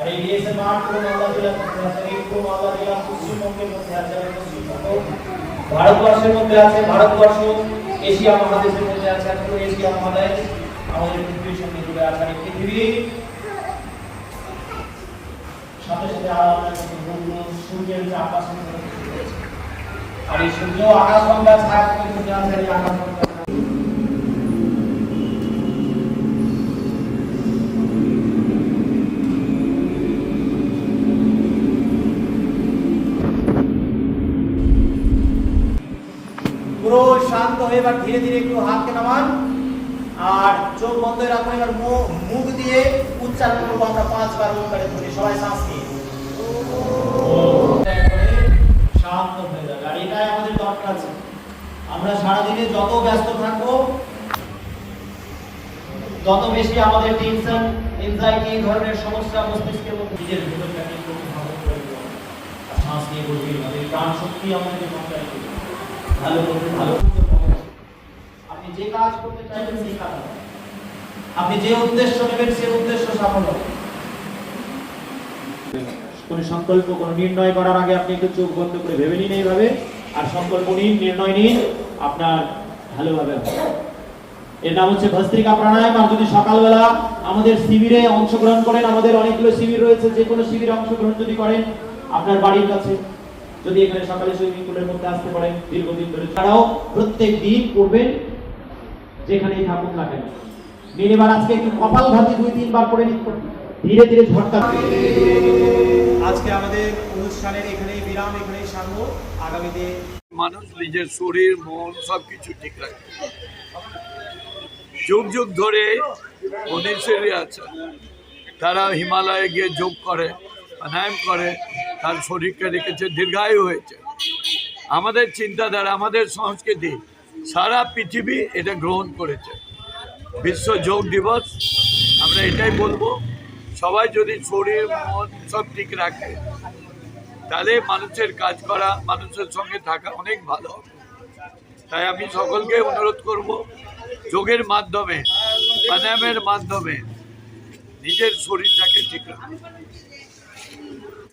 আর এই ডিএসএ মাঠ পুরো মালদা জেলার মধ্যে আছে এই ভারতবর্ষের মধ্যে আছে, ভারতবর্ষ, এশিয়া মহাদেশের মধ্যে আছে এশিয়া মহাদেশ আমাদের পৃথিবীর সঙ্গে জুড়ে আছে আর পৃথিবী সাথে সাথে সূর্যের যে আকাশের আর এই সূর্য আকাশ ছায়া আকাশ গঙ্গা পুরো শান্ত হয়ে এবার ধীরে ধীরে একটু হাতকে নামান। আর চোখ বন্ধ রাখুন, এবার মুখ দিয়ে উচ্চারণ করব আমরা পাঁচবার ওঙ্কারে ধরে সবাই শ্বাস নিয়ে। শান্ত হয়ে যাবে। আর এটাই আমাদের দরকার আছে। আমরা সারাদিনে যত ব্যস্ত থাকব, তত বেশি আমাদের টেনশন এনজাইটি এই ধরনের সমস্যা মস্তিষ্কের মধ্যে নিজের ভিতরটাকে শ্বাস নিয়ে গভীরভাবে প্রাণ শক্তি ভালো করতে, ভালো করতে হবে। আপনি যে কাজ করতে চাইবেন সেই কাজ আপনি যে উদ্দেশ্য নেবেন সেই উদ্দেশ্য সফল হবে কোন সংকল্প কোন নির্ণয় করার আগে আপনি একটু চোখ বন্ধ করে ভেবে নিন এইভাবে। আর সংকল্প নিন নির্ণয় নিন আপনার ভালোভাবে এর নাম হচ্ছে ভস্ত্রিকা প্রাণায়াম। আর যদি সকালবেলা আমাদের শিবিরে অংশগ্রহণ করেন আমাদের অনেকগুলো শিবির রয়েছে যে কোনো শিবিরে অংশগ্রহণ যদি করেন আপনার বাড়ির কাছে যদি এখানে সকালে সুইমিং পুলের মধ্যে আসতে পারেন দীর্ঘদিন ধরে ছাড়াও প্রত্যেক দিন করবেন। যেখানেই থাকুন না কেন। নিন আজকে একটু কপাল ভাতি দুই তিনবার করে নিন। ধীরে ধীরে ঝটকা আজকে আমাদের অনুষ্ঠানের এখানেই বিরাম এখানেই সারব আগামীতে মানুষ নিজের শরীর মন সব কিছু ঠিক রাখে যুগ যুগ ধরে মনীষীরা আছে তারা হিমালয়ে গিয়ে যোগ করে প্রাণায়াম করে তার শরীরকে রেখেছে দীর্ঘায়ু হয়েছে। আমাদের চিন্তাধারা আমাদের সংস্কৃতি সারা পৃথিবী এটা গ্রহণ করেছে। বিশ্ব যোগ দিবস, আমরা এটাই বলব, সবাই যদি শরীর, মন সব ঠিক রাখে, তাহলে মানুষের কাজ করা, মানুষের সঙ্গে থাকা অনেক ভালো। তাই আমি সকলকে অনুরোধ করব, যোগের মাধ্যমে প্রাণায়ামের মাধ্যমে নিজের শরীরটাকে ঠিক রাখুন।